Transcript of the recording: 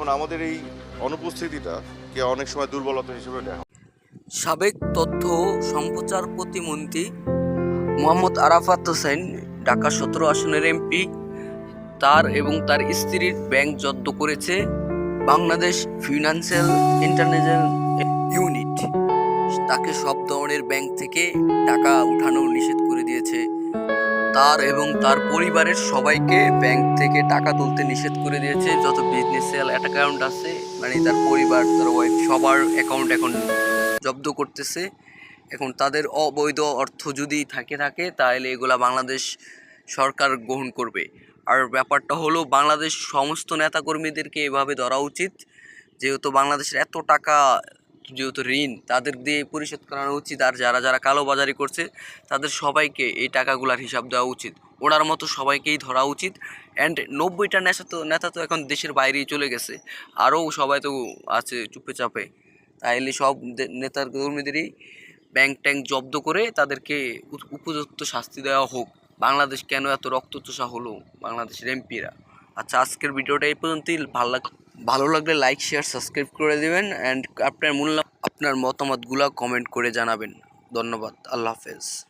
এখন আমাদের এই অনুপস্থিতিটা কে অনেক সময় দুর্বলতা হিসেবে দেখা সাবেক তথ্য সম্প্রচার প্রতিমন্ত্রী মোহাম্মদ আরাফাত হোসেন ঢাকা সতেরো আসনের এমপি, তার এবং তার স্ত্রীর ব্যাংক জব্দ করেছে বাংলাদেশ ফিনান্সিয়াল ইন্টারন্যাশনাল ইউনিট। তাকে সব ধরনের ব্যাংক থেকে টাকা উঠানো নিষেধ করে তার এবং তার পরিবারের সবাইকে ব্যাংক থেকে টাকা তুলতে নিষেধ করে দিয়েছে। যত বিজনেসিয়াল অ্যাকাউন্ট আছে মানে তার পরিবার, তার ওয়াইফ সবার অ্যাকাউন্ট এখন জব্দ করতেছে। এখন তাদের অবৈধ অর্থ যদি থাকে থাকে, তাহলে এগুলা বাংলাদেশ সরকার গ্রহণ করবে। আর ব্যাপারটা হলো, বাংলাদেশ সমস্ত নেতাকর্মীদেরকে এভাবে ধরা উচিত, যেহেতু বাংলাদেশের এত টাকা যেহেতু ঋণ, তাদের দিয়ে পরিশোধ করানো উচিত। আর যারা যারা কালোবাজারি করছে, তাদের সবাইকে এই টাকাগুলার হিসাব দেওয়া উচিত। ওনার মতো সবাইকেই ধরা উচিত। অ্যান্ড নব্বইটা নেশা তো, নেতা তো এখন দেশের বাইরেই চলে গেছে। আরও সবাই তো আছে চুপে চাপে। তাইলে সব নেতার কর্মীদেরই ব্যাংক ট্যাঙ্ক জব্দ করে তাদেরকে উপযুক্ত শাস্তি দেওয়া হোক। বাংলাদেশ কেন এত রক্তচোষা হলো বাংলাদেশের এমপিরা আচ্ছা আজকের ভিডিওটা এই পর্যন্তই। ভালো লাগ ভালো লাগলে লাইক শেয়ার সাবস্ক্রাইব করে দেবেন অ্যান্ড আপনার মূল্য আপনার মতামতগুলো কমেন্ট করে জানাবেন। ধন্যবাদ। আল্লাহ হাফেজ।